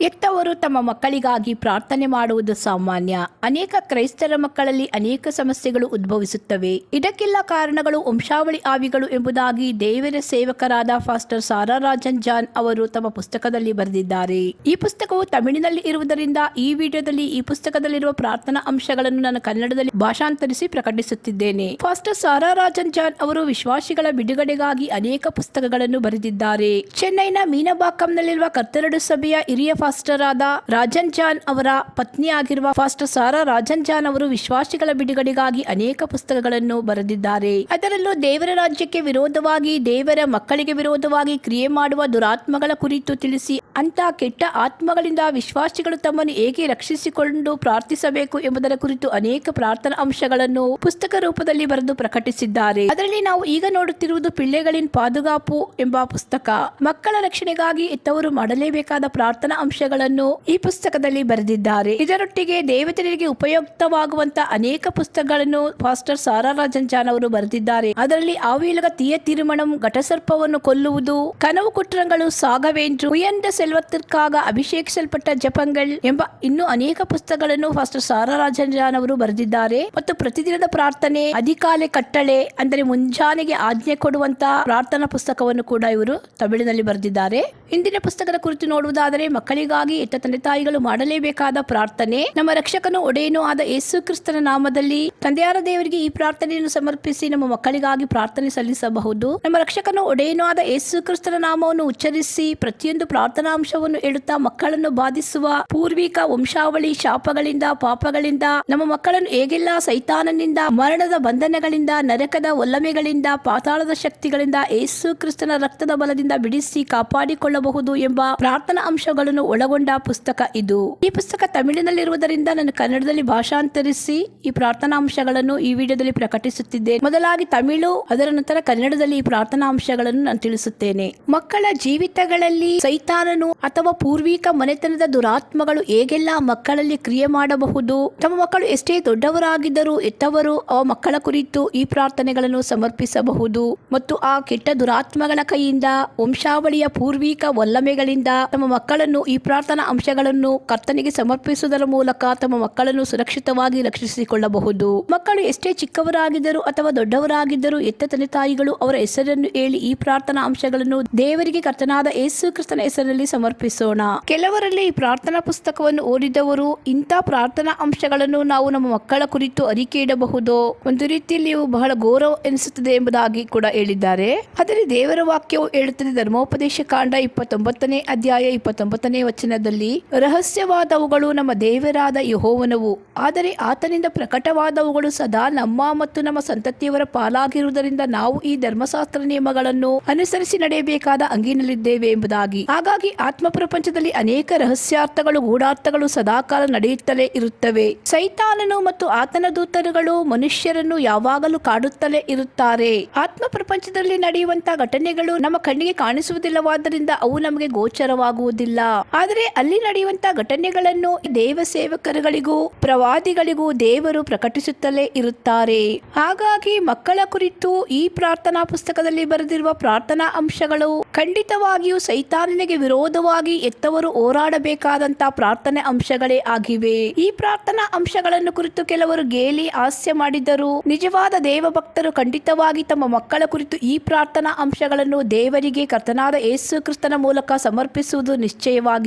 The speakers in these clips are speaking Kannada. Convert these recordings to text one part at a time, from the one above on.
ಎತ್ತವರು ತಮ್ಮ ಮಕ್ಕಳಿಗಾಗಿ ಪ್ರಾರ್ಥನೆ ಮಾಡುವುದು ಸಾಮಾನ್ಯ. ಅನೇಕ ಕ್ರೈಸ್ತರ ಮಕ್ಕಳಲ್ಲಿ ಅನೇಕ ಸಮಸ್ಯೆಗಳು ಉದ್ಭವಿಸುತ್ತವೆ. ಇದಕ್ಕೆಲ್ಲ ಕಾರಣಗಳು ವಂಶಾವಳಿ ಆವಿಗಳು ಎಂಬುದಾಗಿ ದೇವರ ಸೇವಕರಾದ ಫಾಸ್ಟರ್ ಸಾರಾ ರಾಜನ್ ಜಾನ್ ಅವರು ತಮ್ಮ ಪುಸ್ತಕದಲ್ಲಿ ಬರೆದಿದ್ದಾರೆ. ಈ ಪುಸ್ತಕವು ತಮಿಳಿನಲ್ಲಿ ಇರುವುದರಿಂದ ಈ ವಿಡಿಯೋದಲ್ಲಿ ಈ ಪುಸ್ತಕದಲ್ಲಿರುವ ಪ್ರಾರ್ಥನಾ ಅಂಶಗಳನ್ನು ನಾನು ಕನ್ನಡದಲ್ಲಿ ಭಾಷಾಂತರಿಸಿ ಪ್ರಕಟಿಸುತ್ತಿದ್ದೇನೆ. ಫಾಸ್ಟರ್ ಸಾರಾ ರಾಜನ್ ಜಾನ್ ಅವರು ವಿಶ್ವಾಸಿಗಳ ಬಿಡುಗಡೆಗಾಗಿ ಅನೇಕ ಪುಸ್ತಕಗಳನ್ನು ಬರೆದಿದ್ದಾರೆ. ಚೆನ್ನೈನ ಮೀನಬಾಕಂನಲ್ಲಿರುವ ಕತ್ತರಡು ಸಭೆಯ ಹಿರಿಯ ಫಾಸ್ಟರ್ ಆದ ರಾಜನ್ ಜಾನ್ ಅವರ ಪತ್ನಿಯಾಗಿರುವ ಫಾಸ್ಟರ್ ಸಾರಾ ರಾಜನ್ ಜಾನ್ ಅವರು ವಿಶ್ವಾಸಿಗಳ ಬಿಡುಗಡೆಗಾಗಿ ಅನೇಕ ಪುಸ್ತಕಗಳನ್ನು ಬರೆದಿದ್ದಾರೆ. ಅದರಲ್ಲೂ ದೇವರ ರಾಜ್ಯಕ್ಕೆ ವಿರೋಧವಾಗಿ, ದೇವರ ಮಕ್ಕಳಿಗೆ ವಿರೋಧವಾಗಿ ಕ್ರಿಯೆ ಮಾಡುವ ದುರಾತ್ಮಗಳ ಕುರಿತು ತಿಳಿಸಿ ಅಂತ ಕೆಟ್ಟ ಆತ್ಮಗಳಿಂದ ವಿಶ್ವಾಸಿಗಳು ತಮ್ಮನ್ನು ಹೇಗೆ ರಕ್ಷಿಸಿಕೊಂಡು ಪ್ರಾರ್ಥಿಸಬೇಕು ಎಂಬುದರ ಕುರಿತು ಅನೇಕ ಪ್ರಾರ್ಥನಾ ಅಂಶಗಳನ್ನು ಪುಸ್ತಕ ರೂಪದಲ್ಲಿ ಬರೆದು ಪ್ರಕಟಿಸಿದ್ದಾರೆ. ಅದರಲ್ಲಿ ನಾವು ಈಗ ನೋಡುತ್ತಿರುವುದು ಪಿಳ್ಳೆಗಳಿನ ಪಾದುಗಾಪು ಎಂಬ ಪುಸ್ತಕ. ಮಕ್ಕಳ ರಕ್ಷಣೆಗಾಗಿ ಇತ್ತವರು ಮಾಡಲೇಬೇಕಾದ ಪ್ರಾರ್ಥನಾ ಅಂಶಗಳನ್ನು ಈ ಪುಸ್ತಕದಲ್ಲಿ ಬರೆದಿದ್ದಾರೆ. ಇದರೊಟ್ಟಿಗೆ ದೇವತೆಯರಿಗೆ ಉಪಯುಕ್ತವಾಗುವಂತ ಅನೇಕ ಪುಸ್ತಕಗಳನ್ನು ಫಾಸ್ಟರ್ ಸಾರಾ ರಾಜನ್ ಜಾನ್ ಅವರು ಬರೆದಿದ್ದಾರೆ. ಅದರಲ್ಲಿ ಆವಿಲಗ ತೀಯ ತಿರುಮಣಂ, ಘಟಸರ್ಪವನ್ನು ಕೊಲ್ಲುವುದು, ಕನವು ಕುಟ್ರಂಗಳು ಸಾಗವೇಂದ್ರು ಉಯಂದ ಸೆಲ್ವತ್ತಿರ್ಕಾಗ ಅಭಿಷೇಕಿಸಲ್ಪಟ್ಟ ಜಪಂಗಳ್ ಎಂಬ ಇನ್ನೂ ಅನೇಕ ಪುಸ್ತಕಗಳನ್ನು ಫಾಸ್ಟರ್ ಸಾರಾ ರಾಜನ್ ಜಾನ್ ಅವರು ಬರೆದಿದ್ದಾರೆ. ಮತ್ತು ಪ್ರತಿದಿನದ ಪ್ರಾರ್ಥನೆ, ಅಧಿಕಾಲೆ ಕಟ್ಟಳೆ, ಅಂದರೆ ಮುಂಜಾನೆಗೆ ಆಜ್ಞೆ ಕೊಡುವಂತಹ ಪ್ರಾರ್ಥನಾ ಪುಸ್ತಕವನ್ನು ಕೂಡ ಇವರು ತಮಿಳಿನಲ್ಲಿ ಬರೆದಿದ್ದಾರೆ. ಇಂದಿನ ಪುಸ್ತಕದ ಕುರಿತು ನೋಡುವುದಾದರೆ ಮಕ್ಕಳಿಗಾಗಿ ಇಟ್ಟ ತಂದೆ ತಾಯಿಗಳು ಮಾಡಲೇಬೇಕಾದ ಪ್ರಾರ್ಥನೆ. ನಮ್ಮ ರಕ್ಷಕನು ಒಡೆಯನೂ ಆದ ಯೇಸು ಕ್ರಿಸ್ತನ ನಾಮದಲ್ಲಿ ತಂದೆಯಾರ ದೇವರಿಗೆ ಈ ಪ್ರಾರ್ಥನೆಯನ್ನು ಸಮರ್ಪಿಸಿ ನಮ್ಮ ಮಕ್ಕಳಿಗಾಗಿ ಪ್ರಾರ್ಥನೆ ಸಲ್ಲಿಸಬಹುದು. ನಮ್ಮ ರಕ್ಷಕನು ಒಡೆಯನೂ ಆದ ಯೇಸು ಕ್ರಿಸ್ತನ ನಾಮವನ್ನು ಉಚ್ಚರಿಸಿ ಪ್ರತಿಯೊಂದು ಪ್ರಾರ್ಥನಾಂಶವನ್ನು ಹೇಳುತ್ತಾ ಮಕ್ಕಳನ್ನು ಬಾಧಿಸುವ ಪೂರ್ವಿಕ ವಂಶಾವಳಿ ಶಾಪಗಳಿಂದ, ಪಾಪಗಳಿಂದ, ನಮ್ಮ ಮಕ್ಕಳನ್ನು ಹೇಗೆಲ್ಲ ಸೈತಾನನಿಂದ, ಮರಣದ ಬಂಧನಗಳಿಂದ, ನರಕದ ಒಲ್ಲಮೆಗಳಿಂದ ಪಾತಾಳದ ಶಕ್ತಿಗಳಿಂದ ಯೇಸು ಕ್ರಿಸ್ತನ ರಕ್ತದ ಬಲದಿಂದ ಬಿಡಿಸಿ ಕಾಪಾಡಿಕೊಳ್ಳಬಹುದು ಎಂಬ ಪ್ರಾರ್ಥನಾ ಅಂಶಗಳನ್ನು ಒಳಗೊಂಡ ಪುಸ್ತಕ ಇದು. ಈ ಪುಸ್ತಕ ತಮಿಳಿನಲ್ಲಿರುವುದರಿಂದ ನಾನು ಕನ್ನಡದಲ್ಲಿ ಭಾಷಾಂತರಿಸಿ ಈ ಪ್ರಾರ್ಥನಾ ಅಂಶಗಳನ್ನು ಈ ವಿಡಿಯೋದಲ್ಲಿ ಪ್ರಕಟಿಸುತ್ತಿದ್ದೇನೆ ಮೊದಲಾಗಿ ತಮಿಳು, ಅದರ ನಂತರ ಕನ್ನಡದಲ್ಲಿ ಈ ಪ್ರಾರ್ಥನಾ ಅಂಶಗಳನ್ನು ನಾನು ತಿಳಿಸುತ್ತೇನೆ. ಮಕ್ಕಳ ಜೀವಿತಗಳಲ್ಲಿ ಸೈತಾನನು ಅಥವಾ ಪೂರ್ವಿಕ ಮನೆತನದ ದುರಾತ್ಮಗಳು ಹೇಗೆಲ್ಲ ಮಕ್ಕಳಲ್ಲಿ ಕ್ರಿಯೆ ಮಾಡಬಹುದು? ತಮ್ಮ ಮಕ್ಕಳು ಎಷ್ಟೇ ದೊಡ್ಡವರಾಗಿದ್ದರೂ ಎತ್ತವರು ಆ ಮಕ್ಕಳ ಕುರಿತು ಈ ಪ್ರಾರ್ಥನೆಗಳನ್ನು ಸಮರ್ಪಿಸಬಹುದು. ಮತ್ತು ಆ ಕೆಟ್ಟ ದುರಾತ್ಮಗಳ ಕೈಯಿಂದ ವಂಶಾವಳಿಯ ಪೂರ್ವಿಕ ಒಲ್ಲಮೆಗಳಿಂದ ತಮ್ಮ ಮಕ್ಕಳನ್ನು ಈ ಪ್ರಾರ್ಥನಾ ಅಂಶಗಳನ್ನು ಕರ್ತನಿಗೆ ಸಮರ್ಪಿಸುವುದರ ಮೂಲಕ ತಮ್ಮ ಮಕ್ಕಳನ್ನು ಸುರಕ್ಷಿತವಾಗಿ ರಕ್ಷಿಸಿಕೊಳ್ಳಬಹುದು. ಮಕ್ಕಳು ಎಷ್ಟೇ ಚಿಕ್ಕವರಾಗಿದ್ದರೂ ಅಥವಾ ದೊಡ್ಡವರಾಗಿದ್ದರೂ ಎತ್ತ ತಂದೆ ತಾಯಿಗಳು ಅವರ ಹೆಸರನ್ನು ಹೇಳಿ ಈ ಪ್ರಾರ್ಥನಾ ಅಂಶಗಳನ್ನು ದೇವರಿಗೆ ಕರ್ತನಾದ ಯೇಸು ಕ್ರಿಸ್ತನ ಹೆಸರಲ್ಲಿ ಸಮರ್ಪಿಸೋಣ. ಕೆಲವರಲ್ಲಿ ಈ ಪ್ರಾರ್ಥನಾ ಪುಸ್ತಕವನ್ನು ಓದಿದವರು ಇಂಥ ಪ್ರಾರ್ಥನಾ ಅಂಶಗಳನ್ನು ನಾವು ನಮ್ಮ ಮಕ್ಕಳ ಕುರಿತು ಅರಿಕೆ ಇಡಬಹುದು? ಒಂದು ರೀತಿಯಲ್ಲಿ ಇವು ಬಹಳ ಗೌರವ ಎನಿಸುತ್ತದೆ ಎಂಬುದಾಗಿ ಕೂಡ ಹೇಳಿದ್ದಾರೆ. ಆದರೆ ದೇವರ ವಾಕ್ಯವು ಹೇಳುತ್ತದೆ ಧರ್ಮೋಪದೇಶ ಕಾಂಡ ಇಪ್ಪತ್ತೊಂಬತ್ತನೇ ಅಧ್ಯಾಯ ಇಪ್ಪತ್ತೊಂಬತ್ತನೇ ವಚನದಲ್ಲಿ, ರಹಸ್ಯವಾದವುಗಳು ನಮ್ಮ ದೇವರಾದ ಯಹೋವನವು, ಆದರೆ ಆತನಿಂದ ಪ್ರಕಟವಾದವುಗಳು ಸದಾ ನಮ್ಮ ಮತ್ತು ನಮ್ಮ ಸಂತತಿಯವರ ಪಾಲಾಗಿರುವುದರಿಂದ ನಾವು ಈ ಧರ್ಮಶಾಸ್ತ್ರ ನಿಯಮಗಳನ್ನು ಅನುಸರಿಸಿ ನಡೆಯಬೇಕಾದ ಅಂಗಿನಲ್ಲಿದ್ದೇವೆ ಎಂಬುದಾಗಿ. ಹಾಗಾಗಿ ಆತ್ಮ ಪ್ರಪಂಚದಲ್ಲಿ ಅನೇಕ ರಹಸ್ಯಾರ್ಥಗಳು, ಗೂಢಾರ್ಥಗಳು ಸದಾಕಾಲ ನಡೆಯುತ್ತಲೇ ಇರುತ್ತವೆ. ಸೈತಾನನು ಮತ್ತು ಆತನ ದೂತರುಗಳು ಮನುಷ್ಯರನ್ನು ಯಾವಾಗಲೂ ಕಾಡುತ್ತಲೇ ಇರುತ್ತಾರೆ. ಆತ್ಮ ಪ್ರಪಂಚದಲ್ಲಿ ನಡೆಯುವಂತಹ ಘಟನೆಗಳು ನಮ್ಮ ಕಣ್ಣಿಗೆ ಕಾಣಿಸುವುದಿಲ್ಲವಾದ್ದರಿಂದ ಅವು ನಮಗೆ ಗೋಚರವಾಗುವುದಿಲ್ಲ. ಆದರೆ ಅಲ್ಲಿ ನಡೆಯುವಂಥ ಘಟನೆಗಳನ್ನು ದೇವ ಸೇವಕರುಗಳಿಗೂ ಪ್ರವಾದಿಗಳಿಗೂ ದೇವರು ಪ್ರಕಟಿಸುತ್ತಲೇ ಇರುತ್ತಾರೆ. ಹಾಗಾಗಿ ಮಕ್ಕಳ ಕುರಿತು ಈ ಪ್ರಾರ್ಥನಾ ಪುಸ್ತಕದಲ್ಲಿ ಬರೆದಿರುವ ಪ್ರಾರ್ಥನಾ ಅಂಶಗಳು ಖಂಡಿತವಾಗಿಯೂ ಸೈತಾನನಿಗೆ ವಿರೋಧವಾಗಿ ಎತ್ತವರು ಹೋರಾಡಬೇಕಾದಂತಹ ಪ್ರಾರ್ಥನೆ ಅಂಶಗಳೇ ಆಗಿವೆ. ಈ ಪ್ರಾರ್ಥನಾ ಅಂಶಗಳನ್ನು ಕುರಿತು ಕೆಲವರು ಗೇಲಿ ಹಾಸ್ಯ ಮಾಡಿದ್ದರು ನಿಜವಾದ ದೇವಭಕ್ತರು ಖಂಡಿತವಾಗಿ ತಮ್ಮ ಮಕ್ಕಳ ಕುರಿತು ಈ ಪ್ರಾರ್ಥನಾ ಅಂಶಗಳನ್ನು ದೇವರಿಗೆ ಕರ್ತನಾದ ಯೇಸು ಕ್ರಿಸ್ತನ ಮೂಲಕ ಸಮರ್ಪಿಸುವುದು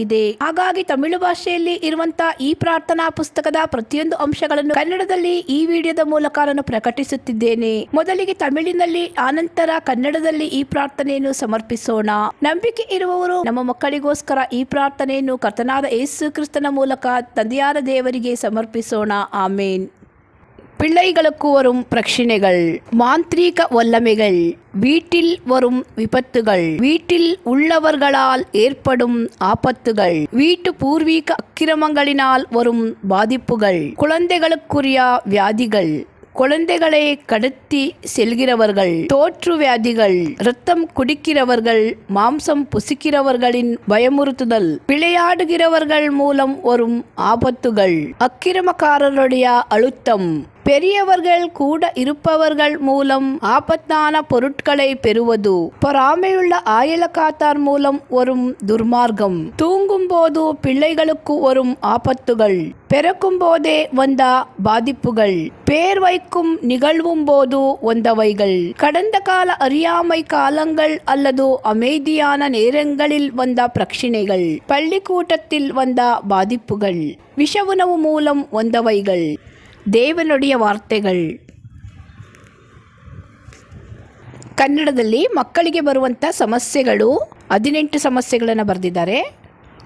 ನಿಶ್ಚಯವಾಗಿದೆ ಹಾಗಾಗಿ ತಮಿಳು ಭಾಷೆಯಲ್ಲಿ ಇರುವಂತ ಈ ಪ್ರಾರ್ಥನಾ ಪುಸ್ತಕದ ಪ್ರತಿಯೊಂದು ಅಂಶಗಳನ್ನು ಕನ್ನಡದಲ್ಲಿ ಈ ವಿಡಿಯೋದ ಮೂಲಕ ನಾನು ಪ್ರಕಟಿಸುತ್ತಿದ್ದೇನೆ. ಮೊದಲಿಗೆ ತಮಿಳಿನಲ್ಲಿ, ಆನಂತರ ಕನ್ನಡದಲ್ಲಿ ಈ ಪ್ರಾರ್ಥನೆಯನ್ನು ಸಮರ್ಪಿಸೋಣ. ನಂಬಿಕೆ ಇರುವವರು ನಮ್ಮ ಮಕ್ಕಳಿಗೋಸ್ಕರ ಈ ಪ್ರಾರ್ಥನೆಯನ್ನು ಕರ್ತನಾದ ಯೇಸು ಕ್ರಿಸ್ತನ ಮೂಲಕ ತಂದೆಯಾದ ದೇವರಿಗೆ ಸಮರ್ಪಿಸೋಣ. ಆಮೇನ್. பிள்ளைகளுக்கு வரும் பிரச்சனைகள் மாந்திரீக வல்லமைகள் வீட்டில் வரும் விபத்துகள் வீட்டில் உள்ளவர்களால் ஏற்படும் ஆபத்துகள் வீட்டு பூர்வீக அக்கிரமங்களினால் வரும் பாதிப்புகள் குழந்தைகளுக்குரிய வியாதிகள் குழந்தைகளை கடத்தி செல்கிறவர்கள் தோற்று வியாதிகள் ரத்தம் குடிக்கிறவர்கள் மாம்சம் புசிக்கிறவர்களின் பயமுறுத்துதல் விளையாடுகிறவர்கள் மூலம் வரும் ஆபத்துகள் அக்கிரமக்காரருடைய அழுத்தம் பெரியவர்கள் கூட இருப்பவர்கள் மூலம் ஆபத்தான பொருட்களை பெறுவது. பொறாமையுள்ள ஆயலக்காத்தார் மூலம் வரும் துர்மார்க்கம். தூங்கும் போது பிள்ளைகளுக்கு வரும் ஆபத்துகள். பிறக்கும் போதே வந்த பாதிப்புகள். பேர் வைக்கும் நிகழ்வும் போது வந்தவைகள். கடந்த கால அறியாமை காலங்கள் அல்லது அமைதியான நேரங்களில் வந்த பிரச்சினைகள். பள்ளிக்கூட்டத்தில் வந்த பாதிப்புகள். விஷ உணவு மூலம் வந்தவைகள். ದೇವನುಡಿಯ ವಾರ್ತೆಗಳು. ಕನ್ನಡದಲ್ಲಿ ಮಕ್ಕಳಿಗೆ ಬರುವಂಥ ಸಮಸ್ಯೆಗಳು ಹದಿನೆಂಟು ಸಮಸ್ಯೆಗಳನ್ನು ಬರೆದಿದ್ದಾರೆ.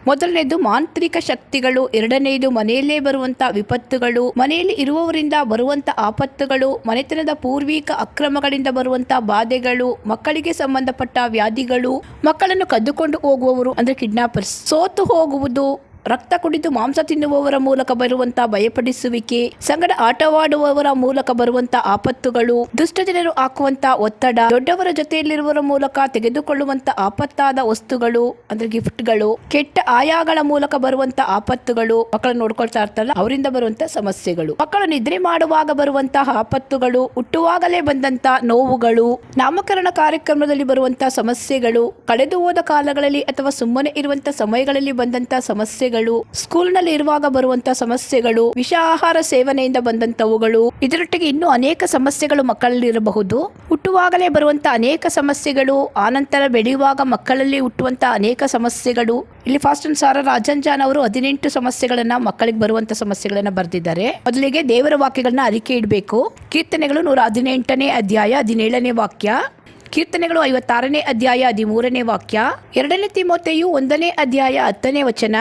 ಮೊದಲನೇದು ಮಾಂತ್ರಿಕ ಶಕ್ತಿಗಳು ಎರಡನೆಯದು ಮನೆಯಲ್ಲೇ ಬರುವಂಥ ವಿಪತ್ತುಗಳು, ಮನೆಯಲ್ಲಿ ಇರುವವರಿಂದ ಬರುವಂಥ ಆಪತ್ತುಗಳು, ಮನೆತನದ ಪೂರ್ವಿಕ ಅಕ್ರಮಗಳಿಂದ ಬರುವಂಥ ಬಾಧೆಗಳು, ಮಕ್ಕಳಿಗೆ ಸಂಬಂಧಪಟ್ಟ ವ್ಯಾಧಿಗಳು, ಮಕ್ಕಳನ್ನು ಕದ್ದುಕೊಂಡು ಹೋಗುವವರು ಅಂದರೆ ಕಿಡ್ನಾಪರ್ಸ್. ಸೋತು ಹೋಗುವುದು ರಕ್ತ ಕುಡಿದು ಮಾಂಸ ತಿನ್ನುವವರ ಮೂಲಕ ಬರುವಂತ ಭಯಪಡಿಸುವಿಕೆ, ಸಂಗಡ ಆಟವಾಡುವವರ ಮೂಲಕ ಬರುವಂತ ಆಪತ್ತುಗಳು, ದುಷ್ಟ ಜನರು ಹಾಕುವಂತ ಒತ್ತಡ, ದೊಡ್ಡವರ ಜೊತೆಯಲ್ಲಿರುವವರ ಮೂಲಕ ತೆಗೆದುಕೊಳ್ಳುವಂತ ಆಪತ್ತಾದ ವಸ್ತುಗಳು, ಅಂದ್ರೆ ಗಿಫ್ಟ್ಗಳು, ಕೆಟ್ಟ ಆಯಾಗಳ ಮೂಲಕ ಬರುವಂತ ಆಪತ್ತುಗಳು, ಮಕ್ಕಳನ್ನು ನೋಡ್ಕೊಳ್ತಾ ಇರ್ತಾರಲ್ಲ, ಅವರಿಂದ ಬರುವಂತ ಸಮಸ್ಯೆಗಳು. ಮಕ್ಕಳು ನಿದ್ರೆ ಮಾಡುವಾಗ ಬರುವಂತಹ ಆಪತ್ತುಗಳು, ಹುಟ್ಟುವಾಗಲೇ ಬಂದಂತ ನೋವುಗಳು, ನಾಮಕರಣ ಕಾರ್ಯಕ್ರಮದಲ್ಲಿ ಬರುವಂತ ಸಮಸ್ಯೆಗಳು, ಕಳೆದು ಹೋದ ಕಾಲಗಳಲ್ಲಿ ಅಥವಾ ಸುಮ್ಮನೆ ಇರುವಂತ ಸಮಯಗಳಲ್ಲಿ ಬಂದಂತ ಸಮಸ್ಯೆಗಳು ಸ್ಕೂಲ್ನಲ್ಲಿ ಇರುವಾಗ ಬರುವಂತ ಸಮಸ್ಯೆಗಳು ವಿಷ ಆಹಾರ ಸೇವನೆಯಿಂದ ಬಂದಂತವುಗಳು, ಇದರೊಟ್ಟಿಗೆ ಇನ್ನೂ ಅನೇಕ ಸಮಸ್ಯೆಗಳು ಮಕ್ಕಳಲ್ಲಿ ಇರಬಹುದು ಹುಟ್ಟುವಾಗಲೇ ಬರುವಂತ ಅನೇಕ ಸಮಸ್ಯೆಗಳು, ಆನಂತರ ಬೆಳೆಯುವಾಗ ಮಕ್ಕಳಲ್ಲಿ ಹುಟ್ಟುವಂತ ಅನೇಕ ಸಮಸ್ಯೆಗಳು. ಇಲ್ಲಿ ಫಾಸ್ಟ್ ಸಾರ ರಾಜಂಜಾನ್ ಅವರು ಹದಿನೆಂಟು ಸಮಸ್ಯೆಗಳನ್ನ ಮಕ್ಕಳಿಗೆ ಬರುವಂತ ಸಮಸ್ಯೆಗಳನ್ನ ಬರೆದಿದ್ದಾರೆ. ಮೊದಲಿಗೆ ದೇವರ ವಾಕ್ಯಗಳನ್ನ ಅರಿಕೆ ಇಡಬೇಕು. ಕೀರ್ತನೆಗಳು ನೂರ ಹದಿನೆಂಟನೇ ಅಧ್ಯಾಯ ಹದಿನೇಳನೇ ವಾಕ್ಯ. ಕೀರ್ತನೆಗಳು ಐವತ್ತಾರನೇ ಅಧ್ಯಾಯ ಹದಿಮೂರನೇ ವಾಕ್ಯ. ಎರಡನೇ ತಿಮೋತೆಯು ಒಂದನೇ ಅಧ್ಯಾಯ ಹತ್ತನೇ ವಚನ.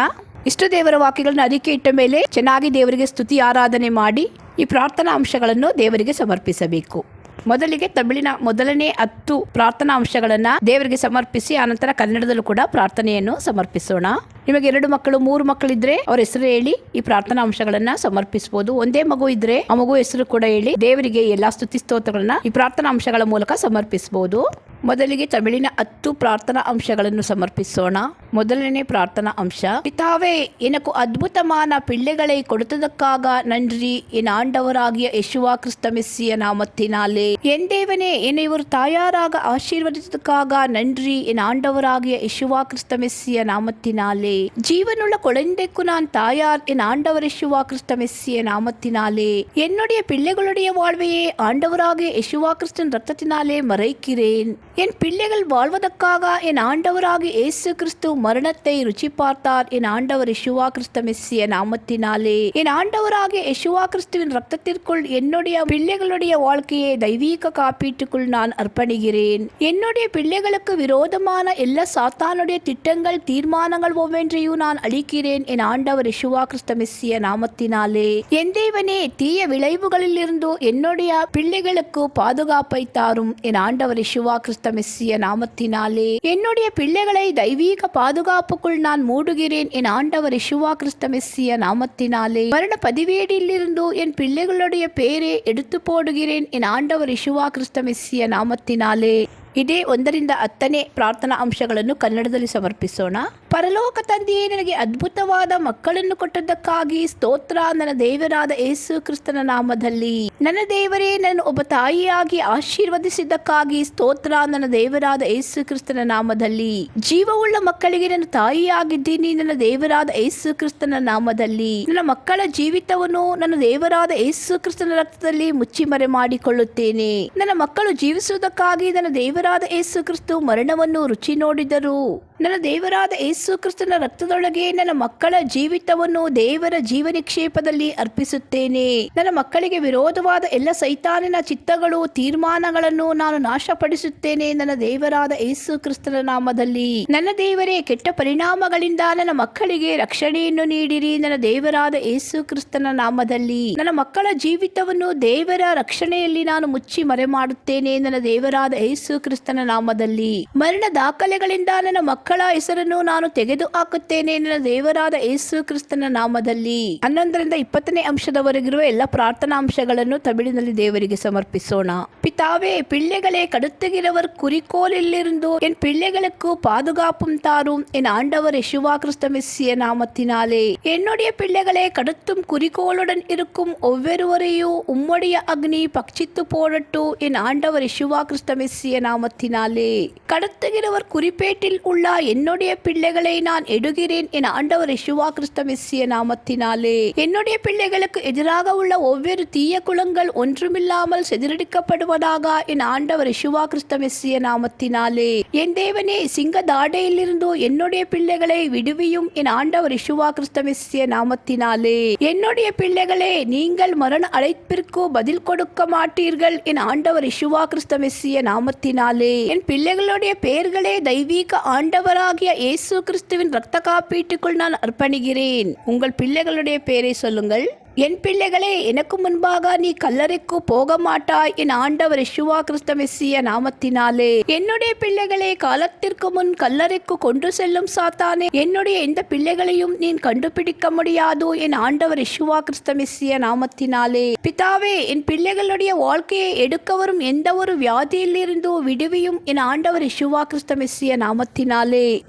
ಇಷ್ಟು ದೇವರ ವಾಕ್ಯಗಳನ್ನು ಅದಕ್ಕೆ ಇಟ್ಟ ಮೇಲೆ ಚೆನ್ನಾಗಿ ದೇವರಿಗೆ ಸ್ತುತಿ, ಆರಾಧನೆ ಮಾಡಿ ಈ ಪ್ರಾರ್ಥನಾ ಅಂಶಗಳನ್ನು ದೇವರಿಗೆ ಸಮರ್ಪಿಸಬೇಕು. ಮೊದಲಿಗೆ ತಮಿಳಿನ ಮೊದಲನೇ ಹತ್ತು ಪ್ರಾರ್ಥನಾ ಅಂಶಗಳನ್ನ ದೇವರಿಗೆ ಸಮರ್ಪಿಸಿ, ಆನಂತರ ಕನ್ನಡದಲ್ಲೂ ಕೂಡ ಪ್ರಾರ್ಥನೆಯನ್ನು ಸಮರ್ಪಿಸೋಣ. ನಿಮಗೆ ಎರಡು ಮಕ್ಕಳು, ಮೂರು ಮಕ್ಕಳಿದ್ರೆ ಅವ್ರ ಹೆಸರು ಹೇಳಿ ಈ ಪ್ರಾರ್ಥನಾ ಅಂಶಗಳನ್ನ ಸಮರ್ಪಿಸಬಹುದು ಒಂದೇ ಮಗು ಇದ್ರೆ ಆ ಮಗು ಹೆಸರು ಕೂಡ ಹೇಳಿ ದೇವರಿಗೆ ಎಲ್ಲಾ ಸ್ತುತಿ ಸ್ತೋತ್ರಗಳನ್ನ ಈ ಪ್ರಾರ್ಥನಾ ಅಂಶಗಳ ಮೂಲಕ ಸಮರ್ಪಿಸಬಹುದು ಮೊದಲಿಗೆ ತಮಿಳಿನ ಹತ್ತು ಪ್ರಾರ್ಥನಾ ಅಂಶಗಳನ್ನು ಸಮರ್ಪಿಸೋಣ ಮೊದಲನೇ ಪ್ರಾರ್ಥನಾ ಅಂಶ பிதாவே எனக்கு அற்புதமான பிள்ளைகளை கொடுத்ததற்காக நன்றி என் ஆண்டவராகிய யெஷுவா கிறிஸ்த மெஸ்ஸிய நாமத்தினாலே என் தேவனே என்னை ஒரு தாயாராக ஆசீர்வதித்ததுக்காக நன்றி என் ஆண்டவராகிய யெஷுவா கிறிஸ்த மெஸ்ஸிய நாமத்தினாலே ஜீவனுள்ள குழந்தைக்கு நான் தாயார் என் ஆண்டவர் யெஷுவா கிறிஸ்த மெஸ்ஸிய நாமத்தினாலே என்னுடைய பிள்ளைகளுடைய வாழ்வையே ஆண்டவராகிய யெஷுவா கிறிஸ்தன் ரத்தத்தினாலே மறைக்கிறேன் என் பிள்ளைகள் வாழ்வதற்காக என் ஆண்டவராக இயேசு கிறிஸ்து மரணத்தை ருச்சி பார்த்தார். என் ஆண்டவர் இஷுவா கிறிஸ்த மெஸ்ஸிய நாமத்தினாலே. என் ஆண்டவராக யெஷுவா கிறிஸ்துவின் ரத்தத்திற்குள் என்னுடைய பிள்ளைகளுடைய வாழ்க்கையை தெய்வீக காப்பீட்டுக்குள் நான் அர்ப்பணிகிறேன். என்னுடைய பிள்ளைகளுக்கு விரோதமான எல்லா சாத்தானுடைய திட்டங்கள் தீர்மானங்கள் ஒவ்வொன்றையும் நான் அளிக்கிறேன். என் ஆண்டவர் இஷுவா கிறிஸ்த மெஸ்ஸிய நாமத்தினாலே. என் தேவனே தீய விளைவுகளிலிருந்து என்னுடைய பிள்ளைகளுக்கு பாதுகாப்பை தாரும். என் ஆண்டவர் யெஷுவா கிறிஸ்து மெஸ்ஸிய நாமத்தினாலே. என்னுடைய பிள்ளைகளை தெய்வீக பாதுகாப்புக்குள் நான் மூடுகிறேன் என் ஆண்டவர் இசுவா கிறிஸ்த மெஸ்ஸிய நாமத்தினாலே. மரண பதிவேடிலிருந்து என் பிள்ளைகளுடைய பேரே எடுத்து போடுகிறேன் என் ஆண்டவர் இசுவா கிறிஸ்த மெஸ்ஸிய நாமத்தினாலே. ಇದೇ ಒಂದರಿಂದ ಹತ್ತನೇ ಪ್ರಾರ್ಥನಾ ಅಂಶಗಳನ್ನು ಕನ್ನಡದಲ್ಲಿ ಸಮರ್ಪಿಸೋಣ. ಪರಲೋಕ ತಂದೆಯೇ, ನನಗೆ ಅದ್ಭುತವಾದ ಮಕ್ಕಳನ್ನು ಕೊಟ್ಟದ್ದಕ್ಕಾಗಿ ಸ್ತೋತ್ರ. ನನ್ನ ದೇವರಾದ ಯೇಸು ಕ್ರಿಸ್ತನ ನಾಮದಲ್ಲಿ. ನನ್ನ ದೇವರೇ ನನ್ನ ಒಬ್ಬ ತಾಯಿಯಾಗಿ ಆಶೀರ್ವದಿಸಿದ್ದಕ್ಕಾಗಿ ಸ್ತೋತ್ರ. ನನ್ನ ದೇವರಾದ ಯೇಸು ಕ್ರಿಸ್ತನ ನಾಮದಲ್ಲಿ. ಜೀವವುಳ್ಳ ಮಕ್ಕಳಿಗೆ ನನ್ನ ತಾಯಿಯಾಗಿದ್ದೀನಿ. ನನ್ನ ದೇವರಾದ ಯೇಸು ಕ್ರಿಸ್ತನ ನಾಮದಲ್ಲಿ. ನನ್ನ ಮಕ್ಕಳ ಜೀವಿತವನ್ನು ನನ್ನ ದೇವರಾದ ಯೇಸು ಕ್ರಿಸ್ತನ ರಕ್ತದಲ್ಲಿ ಮುಚ್ಚಿಮರೆ ಮಾಡಿಕೊಳ್ಳುತ್ತೇನೆ. ನನ್ನ ಮಕ್ಕಳು ಜೀವಿಸುವುದಕ್ಕಾಗಿ ನನ್ನ ದೇವರಾದ ಯೇಸು ಕ್ರಿಸ್ತು ಮರಣವನ್ನು ರುಚಿ ನೋಡಿದರು. ನನ್ನ ದೇವರಾದ ಯೇಸು ಕ್ರಿಸ್ತನ ರಕ್ತದೊಳಗೆ ನನ್ನ ಮಕ್ಕಳ ಜೀವಿತವನ್ನು ದೇವರ ಜೀವನಿಕ್ಷೇಪದಲ್ಲಿ ಅರ್ಪಿಸುತ್ತೇನೆ. ನನ್ನ ಮಕ್ಕಳಿಗೆ ವಿರೋಧವಾದ ಎಲ್ಲ ಸೈತಾನಿನ ಚಿತ್ತಗಳು, ತೀರ್ಮಾನಗಳನ್ನು ನಾನು ನಾಶಪಡಿಸುತ್ತೇನೆ ನನ್ನ ದೇವರಾದ ಯೇಸು ಕ್ರಿಸ್ತನ ನಾಮದಲ್ಲಿ. ನನ್ನ ದೇವರೇ, ಕೆಟ್ಟ ಪರಿಣಾಮಗಳಿಂದ ನನ್ನ ಮಕ್ಕಳಿಗೆ ರಕ್ಷಣೆಯನ್ನು ನೀಡಿರಿ ನನ್ನ ದೇವರಾದ ಯೇಸು ಕ್ರಿಸ್ತನ ನಾಮದಲ್ಲಿ. ನನ್ನ ಮಕ್ಕಳ ಜೀವಿತವನ್ನು ದೇವರ ರಕ್ಷಣೆಯಲ್ಲಿ ನಾನು ಮುಚ್ಚಿ ಮರೆ ಮಾಡುತ್ತೇನೆ ನನ್ನ ದೇವರಾದ ಯೇಸು ಕ್ರಿಸ್ತನ ನಾಮದಲ್ಲಿ. ಮರಣ ದಾಖಲೆಗಳಿಂದ ನನ್ನ ಮಕ್ಕಳ ಹೆಸರನ್ನು ನಾನು ತೆಗೆದು ಹಾಕುತ್ತೇನೆ ನನ್ನ ದೇವರಾದ ಯೇಸು ಕ್ರಿಸ್ತನ ನಾಮದಲ್ಲಿ ಹನ್ನೊಂದರಿಂದ ಇಪ್ಪತ್ತನೇ ಅಂಶದವರೆಗಿರುವ ಎಲ್ಲ ಪ್ರಾರ್ಥನಾ ಅಂಶಗಳನ್ನು ತಮಿಳಿನಲ್ಲಿ ದೇವರಿಗೆ ಸಮರ್ಪಿಸೋಣ பிதாவே பிள்ளைகளை கடுத்துகிறவர் குறிக்கோளிலிருந்து என் பிள்ளைகளுக்கு பாதுகாப்பும் தாரும் என் ஆண்டவர் யெஷுவா கிறிஸ்த மெஸ்ஸிய நாமத்தினாலே என்னுடைய பிள்ளைகளை கடத்தும் குறிக்கோளுடன் இருக்கும் ஒவ்வொருவரையும் உம்முடைய அக்னி பட்சித்து போடட்டும் என் ஆண்டவர் யெஷுவா கிறிஸ்த மெஸ்ஸிய நாமத்தினாலே கடத்துகிறவர் குறிப்பேட்டில் உள்ள என்னுடைய பிள்ளைகளை நான் எடுகிறேன் என் ஆண்டவர் யெஷுவா கிறிஸ்தமிசிய நாமத்தினாலே. என்னுடைய பிள்ளைகளுக்கு எதிராக உள்ள ஒவ்வொரு தீய குளங்கள் ஒன்றுமில்லாமல் செதிரடிக்கப்படுவதாக என் ஆண்டவர் யெஷுவா கிறிஸ்தமிசிய நாமத்தினாலே. என் தேவனே சிங்க தாடையிலிருந்தோ என்னுடைய பிள்ளைகளை விடுவியும் என் ஆண்டவர் யெஷுவா கிறிஸ்தமிசிய நாமத்தினாலே. என்னுடைய பிள்ளைகளே நீங்கள் மரண அழைப்பிற்கு பதில் கொடுக்க மாட்டீர்கள் என் ஆண்டவர் யெஷுவா கிறிஸ்தமிசிய நாமத்தினாலே. என் பிள்ளைகளுடைய பெயர்களே தெய்வீக ஆண்டவராகிய இயேசு கிறிஸ்துவின் ரத்த காப்பீட்டுக்குள் நான் அர்ப்பணிகிறேன் உங்கள் பிள்ளைகளுடைய பெயரை சொல்லுங்கள். என் பிள்ளைகளே எனக்கு முன்பாக நீ கல்லறைக்கு போக மாட்டாய் என் ஆண்டவர் இஷுவா கிறிஸ்தமெஸ்ஸிய நாமத்தினாலே. என்னுடைய பிள்ளைகளே காலத்திற்கு முன் கல்லறைக்கு கொண்டு செல்லும் சாத்தானே என்னுடைய எந்த பிள்ளைகளையும் நீ கண்டுபிடிக்க முடியாது என் ஆண்டவர் இஷுவா கிறிஸ்தமெஸ்ஸிய நாமத்தினாலே. பிதாவே என் பிள்ளைகளுடைய வாழ்க்கையை எடுக்க வரும் எந்த ஒரு வியாதியிலிருந்து விடுவியும் என் ஆண்டவர் இஷுவா கிறிஸ்தமெஸ்ஸிய ನಾಮತ್ತಿನಾಲೇ